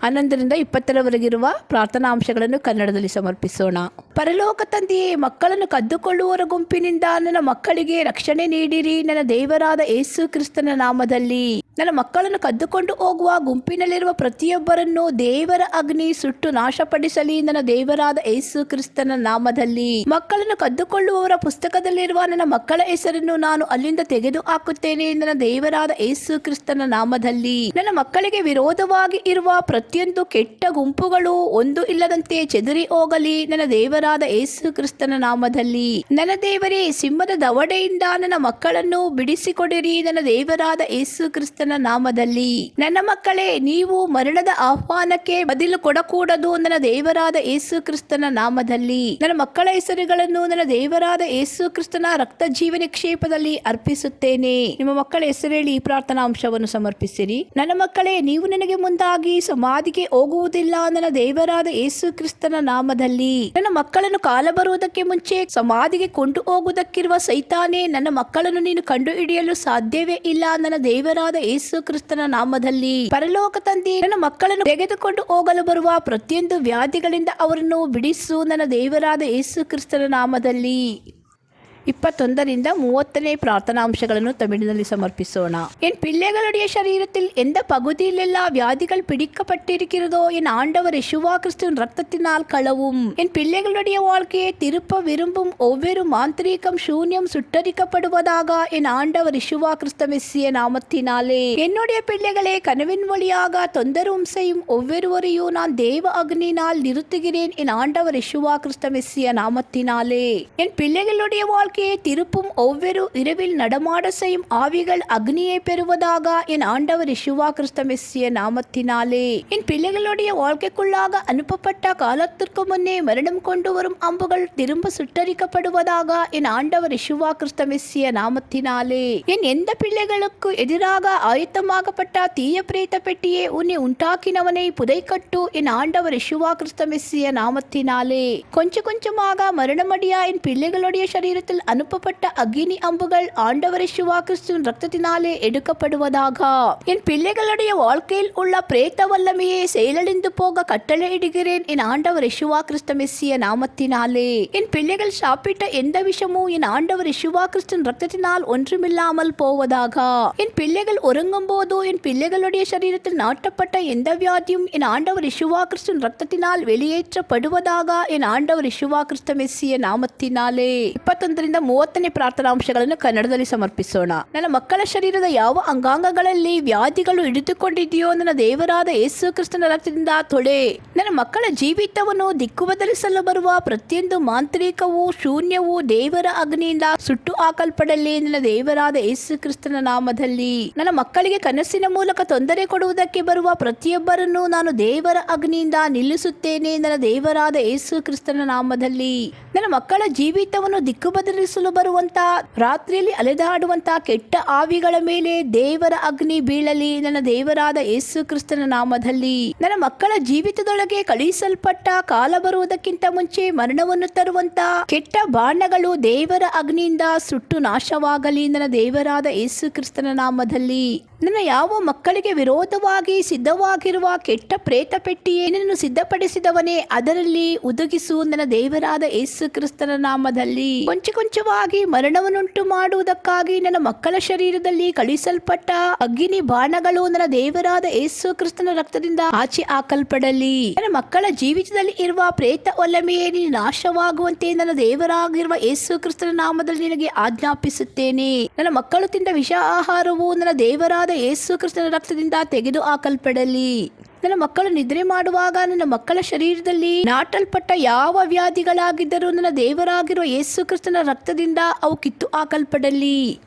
ಅನಂತರಿಂದ ಇಪ್ಪತ್ತರ ವರೆಗಿರುವ ಪ್ರಾರ್ಥನಾಂಶಗಳನ್ನು ಕನ್ನಡದಲ್ಲಿ ಸಮರ್ಪಿಸೋಣ ಪರಲೋಕ ತಂದೆಯೇ ಮಕ್ಕಳನ್ನು ಕದ್ದುಕೊಳ್ಳುವವರ ಗುಂಪಿನಿಂದ ನನ್ನ ಮಕ್ಕಳಿಗೆ ರಕ್ಷಣೆ ನೀಡಿರಿ. ನನ್ನ ದೇವರಾದ ಯೇಸು ಕ್ರಿಸ್ತನ ನಾಮದಲ್ಲಿ ನನ್ನ ಮಕ್ಕಳನ್ನು ಕದ್ದುಕೊಂಡು ಹೋಗುವ ಗುಂಪಿನಲ್ಲಿರುವ ಪ್ರತಿಯೊಬ್ಬರನ್ನು ದೇವರ ಅಗ್ನಿ ಸುಟ್ಟು ನಾಶಪಡಿಸಲಿ. ನನ್ನ ದೇವರಾದ ಯೇಸು ಕ್ರಿಸ್ತನ ನಾಮದಲ್ಲಿ ಮಕ್ಕಳನ್ನು ಕದ್ದುಕೊಳ್ಳುವವರ ಪುಸ್ತಕದಲ್ಲಿರುವ ನನ್ನ ಮಕ್ಕಳ ಹೆಸರನ್ನು ನಾನು ಅಲ್ಲಿಂದ ತೆಗೆದು ಹಾಕುತ್ತೇನೆ. ನನ್ನ ದೇವರಾದ ಯೇಸು ಕ್ರಿಸ್ತನ ನಾಮದಲ್ಲಿ ನನ್ನ ಮಕ್ಕಳಿಗೆ ವಿರೋಧವಾಗಿ ಇರುವ ಪ್ರತಿಯೊಂದು ಕೆಟ್ಟ ಗುಂಪುಗಳು ಒಂದು ಇಲ್ಲದಂತೆ ಚೆದರಿ ಹೋಗಲಿ. ನನ್ನ ದೇವರಾದ ಯೇಸು ಕ್ರಿಸ್ತನ ನಾಮದಲ್ಲಿ, ನನ್ನ ದೇವರೇ, ಸಿಂಹದ ದವಡೆಯಿಂದ ನನ್ನ ಮಕ್ಕಳನ್ನು ಬಿಡಿಸಿಕೊಡಿರಿ, ನನ್ನ ದೇವರಾದ ಯೇಸು ಕ್ರಿಸ್ತನ ನಾಮದಲ್ಲಿ. ನನ್ನ ಮಕ್ಕಳೇ, ನೀವು ಮರಣದ ಆಹ್ವಾನಕ್ಕೆ ಬದಲು ಕೊಡಕೂಡದು ನನ್ನ ದೇವರಾದ ಯೇಸು ಕ್ರಿಸ್ತನ ನಾಮದಲ್ಲಿ. ನನ್ನ ಮಕ್ಕಳ ಹೆಸರುಗಳನ್ನು ನನ್ನ ದೇವರಾದ ಯೇಸು ಕ್ರಿಸ್ತನ ರಕ್ತ ಜೀವ ನಿಕ್ಷೇಪದಲ್ಲಿ ಅರ್ಪಿಸುತ್ತೇನೆ. ನಿಮ್ಮ ಮಕ್ಕಳ ಹೆಸರೇಳಿ ಈ ಪ್ರಾರ್ಥನಾಂಶವನ್ನು ಸಮರ್ಪಿಸಿರಿ. ನನ್ನ ಮಕ್ಕಳೇ, ನೀವು ನನಗೆ ಮುಂದಾಗಿ ಸಮಾಧಿಗೆ ಹೋಗುವುದಿಲ್ಲ, ನನ್ನ ದೇವರಾದ ಯೇಸು ಕ್ರಿಸ್ತನ ನಾಮದಲ್ಲಿ. ನನ್ನ ಮಕ್ಕಳನ್ನು ಕಾಲ ಬರುವುದಕ್ಕೆ ಮುಂಚೆ ಸಮಾಧಿಗೆ ಕೊಂಡು ಹೋಗುವುದಕ್ಕಿರುವ ಸೈತಾನೆ, ನನ್ನ ಮಕ್ಕಳನ್ನು ನೀನು ಕಂಡು ಹಿಡಿಯಲು ಸಾಧ್ಯವೇ ಇಲ್ಲ. ನನ್ನ ದೇವರಾದ ಯೇಸು ಕ್ರಿಸ್ತನ ನಾಮದಲ್ಲಿ ಪರಲೋಕ ತಂದೆ, ನನ್ನ ಮಕ್ಕಳನ್ನು ತೆಗೆದುಕೊಂಡು ಹೋಗಲು ಬರುವ ಪ್ರತಿಯೊಂದು ವ್ಯಾಧಿಗಳಿಂದ ಅವರನ್ನು ಬಿಡಿಸು. ನನ್ನ ದೇವರಾದ ಯೇಸು ಕ್ರಿಸ್ತನ ನಾಮದಲ್ಲಿ ಇಪ್ಪತ್ತೊಂದರಿಂದ ಮೂವತ್ತನೇ ಪ್ರಾರ್ಥನಾಂಶಗಳನ್ನು ತಮಿಳಿನಲ್ಲಿ ಸಮರ್ಪಿಸೋಣ. என் பிள்ளைகளுடைய சரீரத்தில் எந்த பகுதியிலெல்லாம் வியாதிகள் பிடிக்கப்பட்டிருக்கிறதோ என் ஆண்டவர் இசுவா கிறிஸ்துவின் ரத்தத்தினால் களவும். என் பிள்ளைகளுடைய வாழ்க்கையை திருப்ப விரும்பும் ஒவ்வொரு மாந்திரீகம் சூன்யம் சுட்டரிக்கப்படுவதாக என் ஆண்டவர் இசுவா கிறிஸ்தமெஸ்ஸிய நாமத்தினாலே. என்னுடைய பிள்ளைகளே கனவின் வழியாக தொந்தரவும் செய்யும் ஒவ்வொருவரையும் நான் தேவ அக்னினால் நிறுத்துகிறேன் என் ஆண்டவர் இசுவா கிறிஸ்தமெஸ்ஸிய நாமத்தினாலே. என் பிள்ளைகளுடைய வாழ்க்கை வாழ்க்கையை திருப்பும் ஒவ்வொரு இரவில் நடமாட செய்யும் ஆவிகள் அக்னியை பெறுவதாக என் ஆண்டவர் யெஷுவா கிறிஸ்தமிசிய நாமத்தினாலே. என் பிள்ளைகளுடைய வாழ்க்கைக்குள்ளாக அனுப்பப்பட்ட காலத்திற்கு முன்னே மரணம் கொண்டு வரும் அம்புகள் திரும்ப சுட்டரிக்கப்படுவதாக என் ஆண்டவர் யெஷுவா கிறிஸ்தமிசிய நாமத்தினாலே. என் எந்த பிள்ளைகளுக்கு எதிராக ஆயத்தமாகப்பட்ட தீய பிரேத்த பெட்டியே உன்னை உண்டாக்கினவனை புதைக்கட்டு என் ஆண்டவர் யெஷுவா கிறிஸ்தமிசிய நாமத்தினாலே. கொஞ்சம் கொஞ்சமாக மரணமடியா என் பிள்ளைகளுடைய சரீரத்தில் அனுப்பப்பட்ட அக்னி அம்புகள் ஆண்டவர் சிவா கிறிஸ்துவின் ரத்தத்தினாலே எடுக்கப்படுவதாக. என் பிள்ளைகளுடைய வாழ்க்கையில் உள்ள பிரேத்த வல்லமையை செயலடைந்து போக கட்டளையிடுகிறேன் என் ஆண்டவர் சிவா கிறிஸ்த மெஸ்ஸிய நாமத்தினாலே. என் பிள்ளைகள் சாப்பிட்ட எந்த விஷமும் என் ஆண்டவர் இசுவா கிறிஸ்தன் ரத்தத்தினால் ஒன்றுமில்லாமல் போவதாக. என் பிள்ளைகள் உறங்கும் போதோ என் பிள்ளைகளுடைய சரீரத்தில் நாட்டப்பட்ட எந்த வியாதியும் என் ஆண்டவர் இசுவா கிறிஸ்தின் ரத்தத்தினால் வெளியேற்றப்படுவதாக என் ஆண்டவர் சிவா கிறிஸ்த மெஸ்ஸிய நாமத்தினாலே. இப்பத்தொன்றின் ಇಪ್ಪತ್ತೊಂದರಿಂದ ಮೂವತ್ತನೇ ಪ್ರಾರ್ಥನಾಂಶಗಳನ್ನು ಕನ್ನಡದಲ್ಲಿ ಸಮರ್ಪಿಸೋಣ. ನನ್ನ ಮಕ್ಕಳ ಶರೀರದ ಯಾವ ಅಂಗಾಂಗಗಳಲ್ಲಿ ವ್ಯಾಧಿಗಳು ಹಿಡಿದುಕೊಂಡಿದೆಯೋ ನನ್ನ ದೇವರಾದ ಯೇಸು ಕ್ರಿಸ್ತನ ರಕ್ತದಿಂದ ತೊಳೆ. ನನ್ನ ಮಕ್ಕಳ ಜೀವಿತವನ್ನು ದಿಕ್ಕು ಬದಲಿಸಲು ಬರುವ ಪ್ರತಿಯೊಂದು ಮಾಂತ್ರಿಕವೂ ಶೂನ್ಯವೂ ದೇವರ ಅಗ್ನಿಯಿಂದ ಸುಟ್ಟು ಹಾಕಲ್ಪಡಲಿ ನನ್ನ ದೇವರಾದ ಯೇಸು ಕ್ರಿಸ್ತನ ನಾಮದಲ್ಲಿ. ನನ್ನ ಮಕ್ಕಳಿಗೆ ಕನಸಿನ ಮೂಲಕ ತೊಂದರೆ ಕೊಡುವುದಕ್ಕೆ ಬರುವ ಪ್ರತಿಯೊಬ್ಬರನ್ನು ನಾನು ದೇವರ ಅಗ್ನಿಯಿಂದ ನಿಲ್ಲಿಸುತ್ತೇನೆ ನನ್ನ ದೇವರಾದ ಯೇಸು ಕ್ರಿಸ್ತನ ನಾಮದಲ್ಲಿ. ನನ್ನ ಮಕ್ಕಳ ಜೀವಿತವನ್ನು ದಿಕ್ಕು ಬದಲಿಸಲು ಅನುಭವಿಸಲು ಬರುವಂತ, ರಾತ್ರಿಯಲ್ಲಿ ಅಲೆದಾಡುವಂತ ಕೆಟ್ಟ ಆವಿಗಳ ಮೇಲೆ ದೇವರ ಅಗ್ನಿ ಬೀಳಲಿ. ನನ್ನ ದೇವರಾದ ಯೇಸು ಕ್ರಿಸ್ತನ ನಾಮದಲ್ಲಿ ನನ್ನ ಮಕ್ಕಳ ಜೀವಿತದೊಳಗೆ ಕಳುಹಿಸಲ್ಪಟ್ಟ ಕಾಲ ಬರುವುದಕ್ಕಿಂತ ಮುಂಚೆ ಮರಣವನ್ನು ತರುವಂತ ಕೆಟ್ಟ ಬಾಣಗಳು ದೇವರ ಅಗ್ನಿಯಿಂದ ಸುಟ್ಟು ನಾಶವಾಗಲಿ. ನನ್ನ ದೇವರಾದ ಯೇಸು ಕ್ರಿಸ್ತನ ನಾಮದಲ್ಲಿ ನನ್ನ ಯಾವ ಮಕ್ಕಳಿಗೆ ವಿರೋಧವಾಗಿ ಸಿದ್ಧವಾಗಿರುವ ಕೆಟ್ಟ ಪ್ರೇತ ಪೆಟ್ಟಿ ನಿನ್ನನ್ನು ಸಿದ್ಧಪಡಿಸಿದವನೇ ಅದರಲ್ಲಿ ಉದುಗಿಸು. ನನ್ನ ದೇವರಾದ ಯೇಸು ಕ್ರಿಸ್ತನ ನಾಮದಲ್ಲಿ. ಕೊಂಚ ಕೊಂಚವಾಗಿ ಮರಣವನ್ನುಂಟು ಮಾಡುವುದಕ್ಕಾಗಿ ನನ್ನ ಮಕ್ಕಳ ಶರೀರದಲ್ಲಿ ಕಳಿಸಲ್ಪಟ್ಟ ಅಗ್ನಿ ಬಾಣಗಳು ನನ್ನ ದೇವರಾದ ಯೇಸು ಕ್ರಿಸ್ತನ ರಕ್ತದಿಂದ ಆಚೆ ಹಾಕಲ್ಪಡಲಿ. ನನ್ನ ಮಕ್ಕಳ ಜೀವಿತದಲ್ಲಿ ಇರುವ ಪ್ರೇತ ಒಲ್ಲಮೆಯೇ ನೀನು ನಾಶವಾಗುವಂತೆ ನನ್ನ ದೇವರಾಗಿರುವ ಯೇಸು ಕ್ರಿಸ್ತನ ನಾಮದಲ್ಲಿ ನಿನಗೆ ಆಜ್ಞಾಪಿಸುತ್ತೇನೆ. ನನ್ನ ಮಕ್ಕಳು ತಿಂದ ವಿಷ ಆಹಾರವು ನನ್ನ ದೇವರಾದ ಯೇಸು ಕ್ರಿಸ್ತನ ರಕ್ತದಿಂದ ತೆಗೆದು ಹಾಕಲ್ಪಡಲಿ ನನ್ನ ಮಕ್ಕಳು ನಿದ್ರೆ ಮಾಡುವಾಗ ನನ್ನ ಮಕ್ಕಳ ಶರೀರದಲ್ಲಿ ನಾಟಲ್ಪಟ್ಟ ಯಾವ ವ್ಯಾಧಿಗಳಾಗಿದ್ದರೂ ನನ್ನ ದೇವರಾಗಿರುವ ಯೇಸು ಕ್ರಿಸ್ತನ ರಕ್ತದಿಂದ ಅವು ಕಿತ್ತು ಹಾಕಲ್ಪಡಲಿ.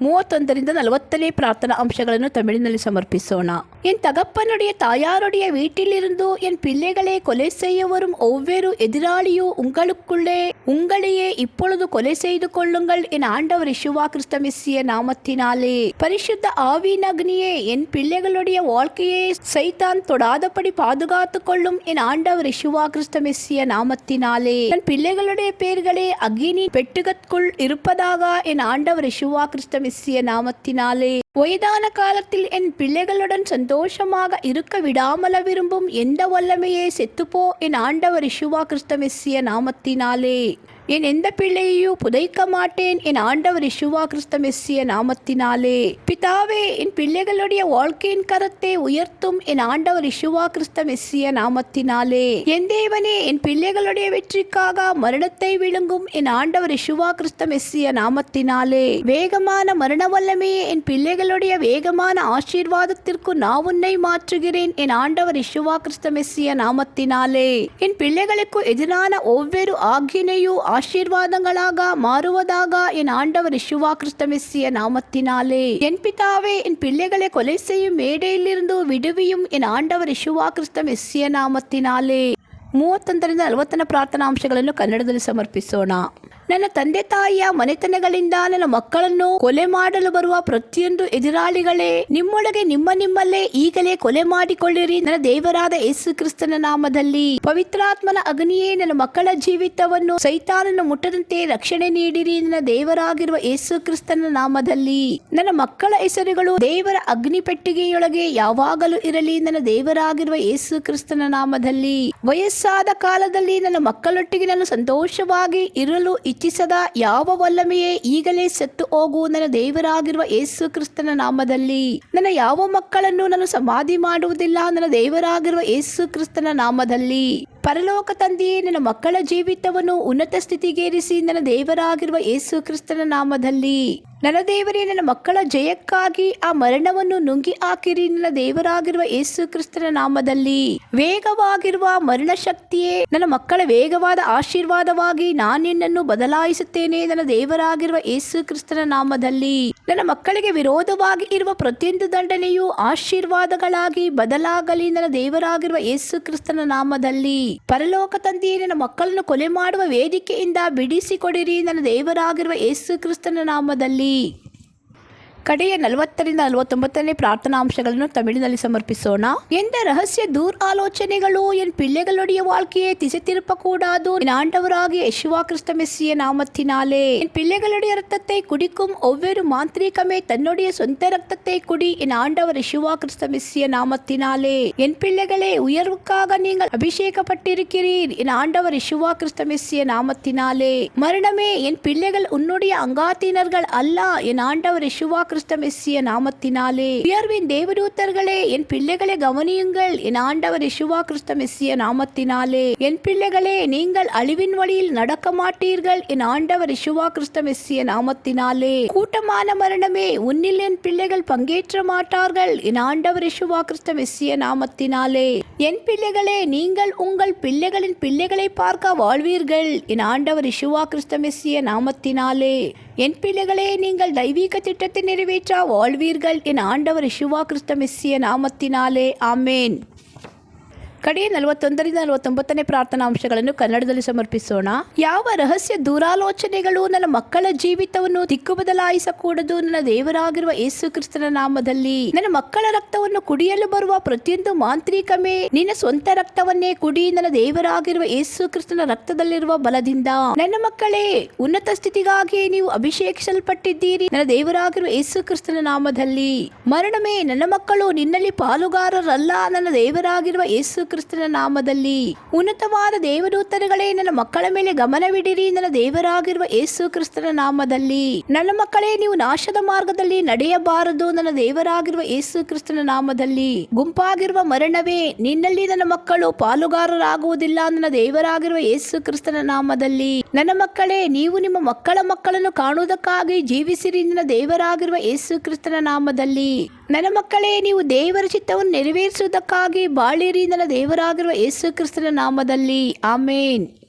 ಮೂವತ್ತೊಂದರಿಂದ ನಲವತ್ತನೇ ಪ್ರಾರ್ಥನಾ ಅಂಶಗಳನ್ನು ತಮಿಳಿನಲ್ಲಿ ಸಮರ್ಪಿಸೋಣ. என் தகப்பனுடைய தாயாருடைய வீட்டிலிருந்து என் பிள்ளைகளை கொலை செய்ய வரும் ஒவ்வொரு எதிராளியும் உங்களுக்குள்ளே உங்களையே இப்பொழுது கொலை செய்து கொள்ளுங்கள் என் ஆண்டவர் இஷுவா கிறிஸ்தமிசிய நாமத்தினாலே. பரிசுத்த ஆவியின் அக்னியே என் பிள்ளைகளுடைய வாழ்க்கையை சைத்தான் தொடாதபடி பாதுகாத்து கொள்ளும் என் ஆண்டவர் இஷுவா கிறிஸ்தமிசிய நாமத்தினாலே. என் பிள்ளைகளுடைய பெயர்களே அக்னி பெட்டுகத்துக்குள் இருப்பதாக என் ஆண்டவர் இஷுவா கிறிஸ்தமிசிய நாமத்தினாலே. பொய்தான காலத்தில் என் பிள்ளைகளுடன் சந்தோஷமாக இருக்க விடாமல விரும்பும் எந்த வல்லமையே செத்துப்போ என் ஆண்டவர் இஷுவா கிறிஸ்தமெஸ்ஸிய நாமத்தினாலே. என் எந்த பிள்ளையையும் புதைக்க மாட்டேன். என் ஆண்டவர் இஷுவா கிறிஸ்தமெஸ்ஸிய நாமத்தினாலே. பிதாவே என் பிள்ளைகளுடைய வாழ்க்கையின் கரத்தை உயர்த்தும் என் ஆண்டவர் இசுவா கிறிஸ்தமெஸ்ஸிய நாமத்தினாலே. என் தேவனே என் பிள்ளைகளுடைய வெற்றிக்காக மரணத்தை விழுங்கும் என் ஆண்டவர் இசுவா கிறிஸ்தமெஸ்ஸிய நாமத்தினாலே. வேகமான மரண வல்லமே என் பிள்ளைகளுடைய வேகமான ஆசீர்வாதத்திற்கு நான் உன்னை மாற்றுகிறேன். என் ஆண்டவர் இஷுவா கிறிஸ்தமெஸ்ஸிய நாமத்தினாலே. என் பிள்ளைகளுக்கு எதிரான ஒவ்வொரு ஆக்கினையும் ஆசீர்வாதங்களாக மாறுவதாக என் ஆண்டவர் இசுவா கிறிஸ்தமெஸ்ஸிய நாமத்தினாலே என் பிதாவே என் பிள்ளைகளை கொலை செய்யும் மேடையிலிருந்து விடுவியும் என் ஆண்டவர் ಇಶುವಾ ಕ್ರಿಸ್ತ ಮೆಸ್ಸಿಯ ನಾಮತ್ತಿನಾಲೆ ಮೂವತ್ತೊಂದರಿಂದ ನಲವತ್ತನೇ ಪ್ರಾರ್ಥನಾಂಶಗಳನ್ನು ಕನ್ನಡದಲ್ಲಿ ಸಮರ್ಪಿಸೋಣ ನನ್ನ ತಂದೆ ತಾಯಿಯ ಮನೆತನಗಳಿಂದ ನನ್ನ ಮಕ್ಕಳನ್ನು ಕೊಲೆ ಮಾಡಲು ಬರುವ ಪ್ರತಿಯೊಂದು ಎದುರಾಳಿಗಳೇ, ನಿಮ್ಮೊಳಗೆ ನಿಮ್ಮ ನಿಮ್ಮಲ್ಲೇ ಈಗಲೇ ಕೊಲೆ ಮಾಡಿಕೊಳ್ಳಿರಿ. ನನ್ನ ದೇವರಾದ ಯೇಸು ಕ್ರಿಸ್ತನ ನಾಮದಲ್ಲಿ ಪವಿತ್ರಾತ್ಮನ ಅಗ್ನಿಯೇ ನನ್ನ ಮಕ್ಕಳ ಜೀವಿತವನ್ನು ಸೈತಾನನ್ನು ಮುಟ್ಟದಂತೆ ರಕ್ಷಣೆ ನೀಡಿರಿ. ನನ್ನ ದೇವರಾಗಿರುವ ಯೇಸು ಕ್ರಿಸ್ತನ ನಾಮದಲ್ಲಿ ನನ್ನ ಮಕ್ಕಳ ಹೆಸರುಗಳು ದೇವರ ಅಗ್ನಿ ಪೆಟ್ಟಿಗೆಯೊಳಗೆ ಯಾವಾಗಲೂ ಇರಲಿ. ನನ್ನ ದೇವರಾಗಿರುವ ಯೇಸು ಕ್ರಿಸ್ತನ ನಾಮದಲ್ಲಿ ವಯಸ್ಸಾದ ಕಾಲದಲ್ಲಿ ನನ್ನ ಮಕ್ಕಳೊಟ್ಟಿಗೆ ನಾನು ಸಂತೋಷವಾಗಿ ಇರಲು ಇಚ್ಛಿಸದ ಯಾವ ವಲ್ಲಮೆಯೇ ಈಗಲೇ ಸತ್ತು ಹೋಗು ನನ್ನ ದೇವರಾಗಿರುವ ಯೇಸು ಕ್ರಿಸ್ತನ ನಾಮದಲ್ಲಿ. ನನ್ನ ಯಾವ ಮಕ್ಕಳನ್ನು ನಾನು ಸಮಾಧಿ ಮಾಡುವುದಿಲ್ಲ, ನನ್ನ ದೇವರಾಗಿರುವ ಯೇಸು ಕ್ರಿಸ್ತನ ನಾಮದಲ್ಲಿ. ಪರಲೋಕ ತಂದೆಯೇ ನನ್ನ ಮಕ್ಕಳ ಜೀವಿತವನ್ನು ಉನ್ನತ ಸ್ಥಿತಿಗೇರಿಸಿ ನನ್ನ ದೇವರಾಗಿರುವ ಯೇಸು ಕ್ರಿಸ್ತನ ನಾಮದಲ್ಲಿ. ನನ್ನ ದೇವರೇ, ನನ್ನ ಮಕ್ಕಳ ಜಯಕ್ಕಾಗಿ ಆ ಮರಣವನ್ನು ನುಂಗಿ ಹಾಕಿರಿ. ನನ್ನ ದೇವರಾಗಿರುವ ಯೇಸು ಕ್ರಿಸ್ತನ ನಾಮದಲ್ಲಿ. ವೇಗವಾಗಿರುವ ಮರಣ ಶಕ್ತಿಯೇ ನನ್ನ ಮಕ್ಕಳ ವೇಗವಾದ ಆಶೀರ್ವಾದವಾಗಿ ನಾನಿನ್ನನ್ನು ಬದಲಾಯಿಸುತ್ತೇನೆ. ನನ್ನ ದೇವರಾಗಿರುವ ಯೇಸು ಕ್ರಿಸ್ತನ ನಾಮದಲ್ಲಿ. ನನ್ನ ಮಕ್ಕಳಿಗೆ ವಿರೋಧವಾಗಿ ಇರುವ ಪ್ರತಿಯೊಂದು ದಂಡನೆಯು ಆಶೀರ್ವಾದಗಳಾಗಿ ಬದಲಾಗಲಿ. ನನ್ನ ದೇವರಾಗಿರುವ ಯೇಸು ಕ್ರಿಸ್ತನ ನಾಮದಲ್ಲಿ. ಪರಲೋಕ ತಂದೆಯೇ, ನನ್ನ ಮಕ್ಕಳನ್ನು ಕೊಲೆ ಮಾಡುವ ವೇದಿಕೆಯಿಂದ ಬಿಡಿಸಿಕೊಡಿರಿ. ನನ್ನ ದೇವರಾಗಿರುವ ಯೇಸು ಕ್ರಿಸ್ತನ ನಾಮದಲ್ಲಿ. ಕಡೆಯ ನಲವತ್ತರಿಂದ ನಲವತ್ತೊಂಬತ್ತನೇ ಪ್ರಾರ್ಥನಾಂಶಗಳನ್ನು ತಮಿಳಿನಲ್ಲಿ ಸಮರ್ಪಿಸೋಣ எந்த ரகசிய தூர் ஆலோசனைகளோ என் பிள்ளைகளுடைய வாழ்க்கையை திசை திருப்ப கூடாது என் ஆண்டவராகிய யெஷுவா கிறிஸ்த மெஸ்ஸிய நாமத்தினாலே என் பிள்ளைகளுடைய ரத்தத்தை குடிக்கும் ஒவ்வொரு மாந்திரீகமே தன்னுடைய சொந்த ரத்தத்தை குடி என் ஆண்டவர் யெஷுவா கிறிஸ்த மெஸ்ஸிய நாமத்தினாலே என் பிள்ளைகளே உயர்வுக்காக நீங்கள் அபிஷேகப்பட்டிருக்கிறீர் என் ஆண்டவர் யெஷுவா கிறிஸ்த மெஸ்ஸிய நாமத்தினாலே மரணமே என் பிள்ளைகள் உன்னுடைய அங்காத்தினர்கள் அல்ல என் ஆண்டவர் யெஷுவா கிறிஸ்த மெஸ்ஸிய நாமத்தினாலே. உயர்வின் தேவதூத்தர்களே என் பிள்ளைகளை கவனியுங்கள். என் ஆண்டவர் இசுவா கிறிஸ்த மெஸ்ஸிய நாமத்தினாலே. என் பிள்ளைகளே நீங்கள் அழிவின் வழியில் நடக்க மாட்டீர்கள். என் ஆண்டவர் இசுவா கிறிஸ்த மெஸ்ஸிய நாமத்தினாலே. கூட்டமான மரணமே உன்னில் என் பிள்ளைகள் பங்கேற்ற மாட்டார்கள். என் ஆண்டவர் இசுவா கிறிஸ்த மெஸ்ஸிய நாமத்தினாலே. என் பிள்ளைகளே நீங்கள் உங்கள் பிள்ளைகளின் பிள்ளைகளை பார்க்க வாழ்வீர்கள். என் ஆண்டவர் இசுவா கிறிஸ்த மெஸ்ஸிய நாமத்தினாலே. என் பிள்ளைகளே நீங்கள் தெய்வீக திட்டத்தை நிறைவேற்ற வாழ்வீர்கள். என் ஆண்டவர் சிவா கிறிஸ்த மெஸ்ஸிய நாமத்தினாலே ஆமேன். ಕಡೆಯ ನಲವತ್ತೊಂದರಿಂದ ನಲವತ್ತೊಂಬತ್ತನೇ ಪ್ರಾರ್ಥನಾಂಶಗಳನ್ನು ಕನ್ನಡದಲ್ಲಿ ಸಮರ್ಪಿಸೋಣ. ಯಾವ ರಹಸ್ಯ ದೂರಾಲೋಚನೆಗಳು ನನ್ನ ಮಕ್ಕಳ ಜೀವಿತವನ್ನು ದಿಕ್ಕು ಬದಲಾಯಿಸಕೂಡದು ನನ್ನ ದೇವರಾಗಿರುವ ಯೇಸು ಕ್ರಿಸ್ತನ ನಾಮದಲ್ಲಿ ನನ್ನ ಮಕ್ಕಳ ರಕ್ತವನ್ನು ಕುಡಿಯಲು ಬರುವ ಪ್ರತಿಯೊಂದು ಮಾಂತ್ರಿಕಮೇ ನಿನ್ನ ಸ್ವಂತ ರಕ್ತವನ್ನೇ ಕುಡಿ, ನನ್ನ ದೇವರಾಗಿರುವ ಯೇಸು ಕ್ರಿಸ್ತನ ರಕ್ತದಲ್ಲಿರುವ ಬಲದಿಂದ. ನನ್ನ ಮಕ್ಕಳೇ, ಉನ್ನತ ಸ್ಥಿತಿಗಾಗಿ ನೀವು ಅಭಿಷೇಕಿಸಲ್ಪಟ್ಟಿದ್ದೀರಿ. ನನ್ನ ದೇವರಾಗಿರುವ ಯೇಸು ಕ್ರಿಸ್ತನ ನಾಮದಲ್ಲಿ ಮರಣಮೇ ನನ್ನ ಮಕ್ಕಳು ನಿನ್ನಲ್ಲಿ ಪಾಲುಗಾರರಲ್ಲ. ನನ್ನ ದೇವರಾಗಿರುವ ಯೇಸು ಕ್ರಿಸ್ತನ ನಾಮದಲ್ಲಿ ಉನ್ನತವಾದ ದೇವದೂತರುಗಳೇ, ನನ್ನ ಮಕ್ಕಳ ಮೇಲೆ ಗಮನವಿಡಿರಿ, ನನ್ನ ದೇವರಾಗಿರುವ ಯೇಸು ಕ್ರಿಸ್ತನ ನಾಮದಲ್ಲಿ. ನನ್ನ ಮಕ್ಕಳೇ, ನೀವು ನಾಶದ ಮಾರ್ಗದಲ್ಲಿ ನಡೆಯಬಾರದು, ನನ್ನ ದೇವರಾಗಿರುವ ಯೇಸು ಕ್ರಿಸ್ತನ ನಾಮದಲ್ಲಿ. ಗುಂಪಾಗಿರುವ ಮರಣವೇ, ನಿನ್ನಲ್ಲಿ ನನ್ನ ಮಕ್ಕಳು ಪಾಲುಗಾರರಾಗುವುದಿಲ್ಲ, ನನ್ನ ದೇವರಾಗಿರುವ ಯೇಸು ಕ್ರಿಸ್ತನ ನಾಮದಲ್ಲಿ. ನನ್ನ ಮಕ್ಕಳೇ, ನೀವು ನಿಮ್ಮ ಮಕ್ಕಳ ಮಕ್ಕಳನ್ನು ಕಾಣುವುದಕ್ಕಾಗಿ ಜೀವಿಸಿರಿ, ನನ್ನ ದೇವರಾಗಿರುವ ಯೇಸು ಕ್ರಿಸ್ತನ ನಾಮದಲ್ಲಿ. ನನ್ನ ಮಕ್ಕಳೇ, ನೀವು ದೇವರ ಚಿತ್ತವನ್ನು ನೆರವೇರಿಸುವುದಕ್ಕಾಗಿ ಬಾಳಿರಿ, ನನ್ನ ದೇವರಾಗಿರುವ ಯೇಸು ಕ್ರಿಸ್ತನ ನಾಮದಲ್ಲಿ ಆಮೇನ್.